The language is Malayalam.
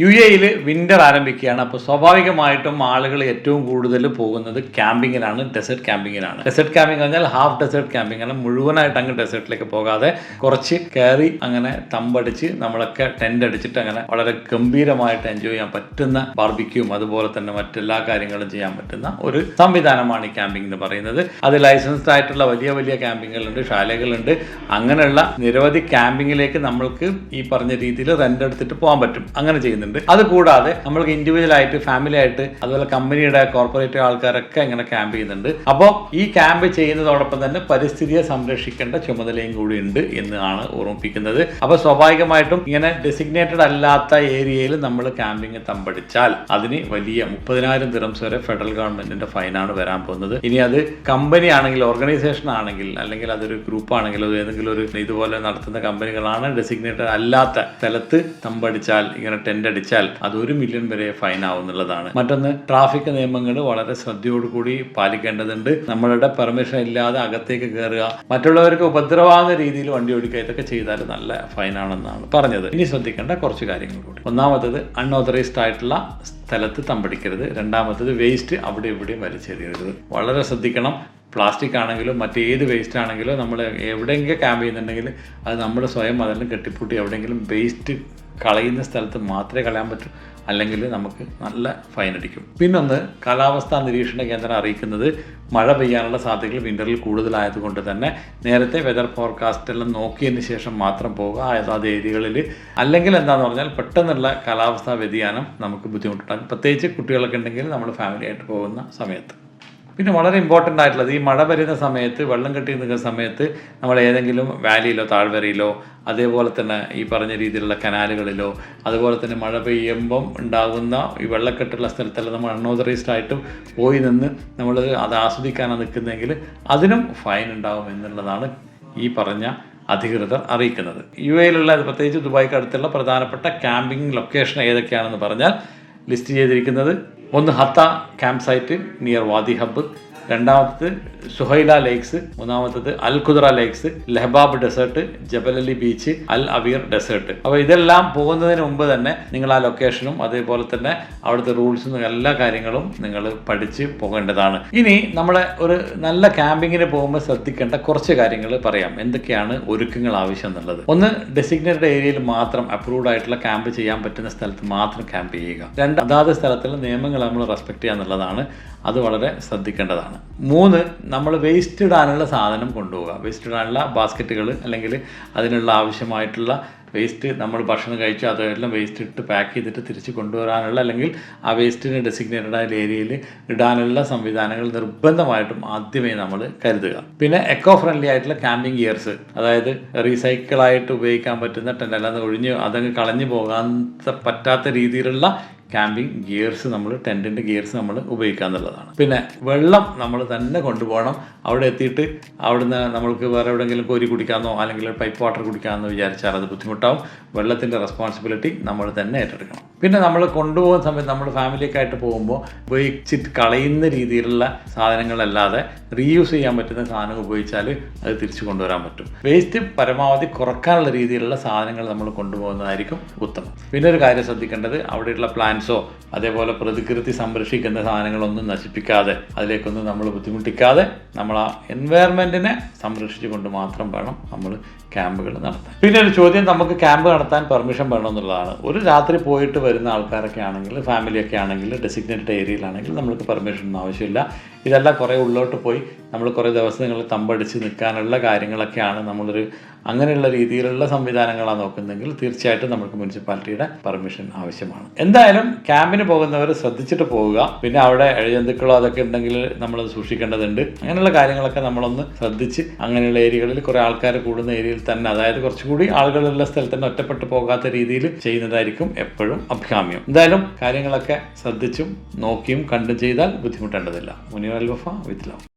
യു എയിൽ വിന്റർ ആരംഭിക്കുകയാണ്. അപ്പോൾ സ്വാഭാവികമായിട്ടും ആളുകൾ ഏറ്റവും കൂടുതൽ പോകുന്നത് ക്യാമ്പിങ്ങിനാണ് ഡെസേർട്ട് ക്യാമ്പിങ്ങിനാണ് ഡെസേർട്ട് ക്യാമ്പിംഗ് പറഞ്ഞാൽ ഹാഫ് ഡെസേർട്ട് ക്യാമ്പിംഗ് ആണ്. മുഴുവനായിട്ട് അങ്ങ് ഡെസേർട്ടിലേക്ക് പോകാതെ കുറച്ച് കയറി അങ്ങനെ തമ്പടിച്ച് നമ്മളൊക്കെ ടെന്റ് അടിച്ചിട്ട് അങ്ങനെ വളരെ ഗംഭീരമായിട്ട് എൻജോയ് ചെയ്യാൻ പറ്റുന്ന ബാർബിക്യൂം അതുപോലെ തന്നെ മറ്റെല്ലാ കാര്യങ്ങളും ചെയ്യാൻ പറ്റുന്ന ഒരു സംവിധാനമാണ് ഈ ക്യാമ്പിംഗ് എന്ന് പറയുന്നത്. അത് ലൈസൻസ്ഡ് ആയിട്ടുള്ള വലിയ വലിയ ക്യാമ്പിങ്ങുകളുണ്ട് ശാലകളുണ്ട്. അങ്ങനെയുള്ള നിരവധി ക്യാമ്പിങ്ങിലേക്ക് നമ്മൾക്ക് ഈ പറഞ്ഞ രീതിയിൽ റെന്റ് എടുത്തിട്ട് പോകാൻ പറ്റും. അങ്ങനെ ചെയ്യുന്നുണ്ട്. അത് കൂടാതെ നമ്മൾക്ക് ഇൻഡിവിജ്വൽ ആയിട്ട് ഫാമിലി ആയിട്ട് അതുപോലെ കമ്പനിയുടെ കോർപ്പറേറ്റ് ആൾക്കാരൊക്കെ ഇങ്ങനെ ക്യാമ്പ് ചെയ്യുന്നുണ്ട്. അപ്പോൾ ഈ ക്യാമ്പ് ചെയ്യുന്നതോടൊപ്പം തന്നെ പരിസ്ഥിതിയെ സംരക്ഷിക്കേണ്ട ചുമതലയും കൂടി ഉണ്ട് എന്നാണ് ഓർമ്മിപ്പിക്കുന്നത്. അപ്പോൾ സ്വാഭാവികമായിട്ടും ഇങ്ങനെ ഡെസിഗ്നേറ്റഡ് അല്ലാത്ത ഏരിയയിൽ നമ്മൾ ക്യാമ്പിങ് തമ്പടിച്ചാൽ അതിന് വലിയ മുപ്പതിനായിരം ദിറംസ് വരെ ഫെഡറൽ ഗവൺമെന്റിന്റെ ഫൈനാണ് വരാൻ പോകുന്നത്. ഇനി അത് കമ്പനി ആണെങ്കിൽ ഓർഗനൈസേഷൻ ആണെങ്കിൽ അല്ലെങ്കിൽ അതൊരു ഗ്രൂപ്പ് ആണെങ്കിലും അത് ഏതെങ്കിലും ഒരു ഇതുപോലെ നടത്തുന്ന കമ്പനികളാണ് ഡെസിഗ്നേറ്റഡ് അല്ലാത്ത സ്ഥലത്ത് തമ്പടിച്ചാൽ ഇങ്ങനെ ടെൻഡ് അടിച്ചാൽ അത് ഒരു മില്യൺ വരെ ഫൈൻ ആവുന്നുള്ളതാണ് മറ്റൊന്ന് ട്രാഫിക് നിയമങ്ങൾ വളരെ ശ്രദ്ധയോടുകൂടി പാലിക്കേണ്ടതുണ്ട്. നമ്മളുടെ പെർമിഷൻ ഇല്ലാതെ അകത്തേക്ക് കയറുക മറ്റുള്ളവർക്ക് ഉപദ്രവാകുന്ന രീതിയിൽ വണ്ടി ഓടിക്കുക ഇതൊക്കെ ചെയ്താൽ നല്ല ഫൈനാണെന്നാണ് പറഞ്ഞത്. ഇനി ശ്രദ്ധിക്കേണ്ട കുറച്ച് കാര്യങ്ങൾ കൂടി. ഒന്നാമത്തത് അൺഓതറൈസ്ഡ് ആയിട്ടുള്ള സ്ഥലത്ത് തമ്പടിക്കരുത്. രണ്ടാമത്തത് വേസ്റ്റ് അവിടെ ഇവിടെയും വലിച്ചെറിയരുത്. വളരെ ശ്രദ്ധിക്കണം. പ്ലാസ്റ്റിക് ആണെങ്കിലും മറ്റേത് വേസ്റ്റ് ആണെങ്കിലും നമ്മൾ എവിടെയെങ്കിലും ക്യാമ്പ് ചെയ്യുന്നുണ്ടെങ്കിൽ അത് നമ്മൾ സ്വയം അതെല്ലാം കെട്ടിപ്പൂട്ടി എവിടെയെങ്കിലും വേസ്റ്റ് കളയുന്ന സ്ഥലത്ത് മാത്രമേ കളയാൻ പറ്റൂ. അല്ലെങ്കിൽ നമുക്ക് നല്ല ഫൈൻ അടിക്കും. പിന്നൊന്ന് കാലാവസ്ഥാ നിരീക്ഷണ കേന്ദ്രം അറിയിക്കുന്നത് മഴ പെയ്യാനുള്ള സാധ്യതകൾ വിന്ററിൽ കൂടുതലായതുകൊണ്ട് തന്നെ നേരത്തെ വെതർ ഫോർകാസ്റ്റ് എല്ലാം നോക്കിയതിന് ശേഷം മാത്രം പോവുക. അതാത് ഏരിയകളിൽ അല്ലെങ്കിൽ എന്താണെന്ന് പറഞ്ഞാൽ പെട്ടെന്നുള്ള കാലാവസ്ഥാ വ്യതിയാനം നമുക്ക് ബുദ്ധിമുട്ടുണ്ടാകും. പ്രത്യേകിച്ച് കുട്ടികളൊക്കെ ഉണ്ടെങ്കിൽ നമ്മൾ ഫാമിലിയായിട്ട് പോകുന്ന സമയത്ത്. പിന്നെ വളരെ ഇമ്പോർട്ടന്റ് ആയിട്ടുള്ളത് ഈ മഴ വരുന്ന സമയത്ത് വെള്ളം കെട്ടി നിൽക്കുന്ന സമയത്ത് നമ്മൾ ഏതെങ്കിലും വാലിയിലോ താഴ്വരയിലോ അതേപോലെ തന്നെ ഈ പറഞ്ഞ രീതിയിലുള്ള കനാലുകളിലോ അതുപോലെ തന്നെ മഴ പെയ്യുമ്പം ഉണ്ടാകുന്ന ഈ വെള്ളക്കെട്ടുള്ള സ്ഥലത്തെല്ലാം നമ്മൾ അൺഓതറൈസ്ഡ് ആയിട്ട് പോയി നിന്ന് നമ്മൾ അത് ആസ്വദിക്കാനാണ് നിൽക്കുന്നതെങ്കിൽ അതിനും ഫൈൻ ഉണ്ടാകും എന്നുള്ളതാണ് ഈ പറഞ്ഞ അധികൃതർ അറിയിക്കുന്നത്. യു എയിലുള്ള പ്രത്യേകിച്ച് ദുബായ്ക്ക് അടുത്തുള്ള പ്രധാനപ്പെട്ട ക്യാമ്പിംഗ് ലൊക്കേഷൻ ഏതൊക്കെയാണെന്ന് പറഞ്ഞാൽ ലിസ്റ്റ് ചെയ്തിരിക്കുന്നത് ഒന്ന് Hatta camp site near Wadi Hub. രണ്ടാമത്തത് സുഹൈല ലേക്സ് മൂന്നാമത്തത് Al Qudra lakes Lahbab desert Jebel Ali beach Al Aweer desert. അപ്പോൾ ഇതെല്ലാം പോകുന്നതിന് മുമ്പ് തന്നെ നിങ്ങൾ ആ ലൊക്കേഷനും അതേപോലെ തന്നെ അവിടുത്തെ റൂൾസും എല്ലാ കാര്യങ്ങളും നിങ്ങൾ പഠിച്ച് പോകേണ്ടതാണ്. ഇനി നമ്മളെ ഒരു നല്ല ക്യാമ്പിങ്ങിന് പോകുമ്പോൾ ശ്രദ്ധിക്കേണ്ട കുറച്ച് കാര്യങ്ങൾ പറയാം. എന്തൊക്കെയാണ് ഒരുക്കങ്ങൾ ആവശ്യം എന്നുള്ളത്. ഒന്ന് ഡെസിഗ്നേറ്റഡ് ഏരിയയിൽ മാത്രം അപ്രൂവ്ഡ് ആയിട്ടുള്ള ക്യാമ്പ് ചെയ്യാൻ പറ്റുന്ന സ്ഥലത്ത് മാത്രം ക്യാമ്പ് ചെയ്യുക. രണ്ട് അതാത് സ്ഥലത്തുള്ള നിയമങ്ങൾ നമ്മൾ റെസ്പെക്ട് ചെയ്യുക എന്നുള്ളതാണ്. അത് വളരെ ശ്രദ്ധിക്കേണ്ടതാണ്. മൂന്ന് നമ്മൾ വേസ്റ്റ് ഇടാനുള്ള സാധനം കൊണ്ടുപോകുക വേസ്റ്റ് ഇടാനുള്ള ബാസ്ക്കറ്റുകൾ അല്ലെങ്കിൽ അതിനുള്ള ആവശ്യമായിട്ടുള്ള വേസ്റ്റ് നമ്മൾ ഭക്ഷണം കഴിച്ചു അതെല്ലാം വേസ്റ്റ് ഇട്ട് പാക്ക് ചെയ്തിട്ട് തിരിച്ച് കൊണ്ടുവരാനുള്ള അല്ലെങ്കിൽ ആ വേസ്റ്റിന് ഡെസിഗ്നേറ്റഡ് ആയ ഏരിയയിൽ ഇടാനുള്ള സംവിധാനങ്ങൾ നിർബന്ധമായിട്ടും ആദ്യമേ നമ്മൾ കരുതുക. പിന്നെ എക്കോ ഫ്രണ്ട്ലി ആയിട്ടുള്ള ക്യാമ്പിംഗ് ഗിയർസ് അതായത് റീസൈക്കിളായിട്ട് ഉപയോഗിക്കാൻ പറ്റുന്ന ടെന്റ് അല്ലാതെ ഒഴിഞ്ഞ് അതങ്ങ് കളഞ്ഞു പോകാൻ പറ്റാത്ത രീതിയിലുള്ള ക്യാമ്പിംഗ് ഗിയർസ് നമ്മൾ ടെന്റിന്റെ ഗിയർസ് നമ്മൾ ഉപയോഗിക്കുക എന്നുള്ളതാണ്. പിന്നെ വെള്ളം നമ്മൾ തന്നെ കൊണ്ടുപോകണം. അവിടെ എത്തിയിട്ട് അവിടുന്ന് നമ്മൾക്ക് വേറെ എവിടെയെങ്കിലും കോരി കുടിക്കാമെന്നോ അല്ലെങ്കിൽ പൈപ്പ് വാട്ടർ കുടിക്കാമെന്നോ വിചാരിച്ചാൽ അത് ബുദ്ധിമുട്ടാവും. വെള്ളത്തിന്റെ റെസ്പോൺസിബിലിറ്റി നമ്മൾ തന്നെ ഏറ്റെടുക്കണം. പിന്നെ നമ്മൾ കൊണ്ടുപോകുന്ന സമയത്ത് നമ്മൾ ഫാമിലിയൊക്കെ ആയിട്ട് പോകുമ്പോൾ ഉപയോഗിച്ചിട്ട് കളയുന്ന രീതിയിലുള്ള സാധനങ്ങളല്ലാതെ റീയൂസ് ചെയ്യാൻ പറ്റുന്ന സാധനം ഉപയോഗിച്ചാൽ അത് തിരിച്ചു കൊണ്ടുവരാൻ പറ്റും. വേസ്റ്റ് പരമാവധി കുറക്കാനുള്ള രീതിയിലുള്ള സാധനങ്ങൾ നമ്മൾ കൊണ്ടുപോകുന്നതായിരിക്കും ഉത്തമം. പിന്നെ ഒരു കാര്യം ശ്രദ്ധിക്കേണ്ടത് അവിടെയുള്ള പ്ലാന്റ്സോ അതേപോലെ പ്രതികൃതി സംരക്ഷിക്കുന്ന സാധനങ്ങളൊന്നും നശിപ്പിക്കാതെ അതിലേക്കൊന്നും നമ്മൾ ബുദ്ധിമുട്ടിക്കാതെ നമ്മൾ ആ എൻവയറമെന്റിനെ സംരക്ഷിച്ചുകൊണ്ട് മാത്രം വേണം നമ്മൾ ക്യാമ്പുകൾ നടത്താൻ. പിന്നെ ഒരു ചോദ്യം നമുക്ക് ക്യാമ്പ് നടത്താൻ പെർമിഷൻ വേണമെന്നുള്ളതാണ്. ഒരു രാത്രി പോയിട്ട് വരുന്ന ആൾക്കാരൊക്കെ ആണെങ്കിൽ ഫാമിലിയൊക്കെ ആണെങ്കിൽ ഡെസിഗ്നേറ്റഡ് ഏരിയയിലാണെങ്കിൽ നമ്മൾക്ക് പെർമിഷൻ ഒന്നും ആവശ്യമില്ല. ഇതെല്ലാം കുറേ ഉള്ളോട്ട് പോയി നമ്മൾ കുറേ ദിവസങ്ങൾ തമ്പടിച്ച് നിൽക്കാനുള്ള കാര്യങ്ങളൊക്കെയാണ് നമ്മളൊരു അങ്ങനെയുള്ള രീതിയിലുള്ള സംവിധാനങ്ങളാണ് നോക്കുന്നതെങ്കിൽ തീർച്ചയായിട്ടും നമുക്ക് മുനിസിപ്പാലിറ്റിയുടെ പെർമിഷൻ ആവശ്യമാണ്. എന്തായാലും ക്യാമ്പിന് പോകുന്നവർ ശ്രദ്ധിച്ചിട്ട് പോവുക. പിന്നെ അവിടെ ഇഴജന്തുക്കളോ അതൊക്കെ ഉണ്ടെങ്കിൽ നമ്മൾ സൂക്ഷിക്കേണ്ടതുണ്ട്. അങ്ങനെയുള്ള കാര്യങ്ങളൊക്കെ നമ്മളൊന്ന് ശ്രദ്ധിച്ച് അങ്ങനെയുള്ള ഏരിയകളിൽ കുറേ ആൾക്കാർ കൂടുന്ന ഏരിയയിൽ തന്നെ അതായത് കുറച്ചുകൂടി ആളുകളുള്ള സ്ഥലത്ത് തന്നെ ഒറ്റപ്പെട്ടു പോകാത്ത രീതിയിൽ ചെയ്യുന്നതായിരിക്കും എപ്പോഴും അഭികാമ്യം. എന്തായാലും കാര്യങ്ങളൊക്കെ ശ്രദ്ധിച്ചും നോക്കിയും കണ്ടും ചെയ്താൽ ബുദ്ധിമുട്ടേണ്ടതില്ല. മുനിയൽ വഫ വിത്ത് ലവ്.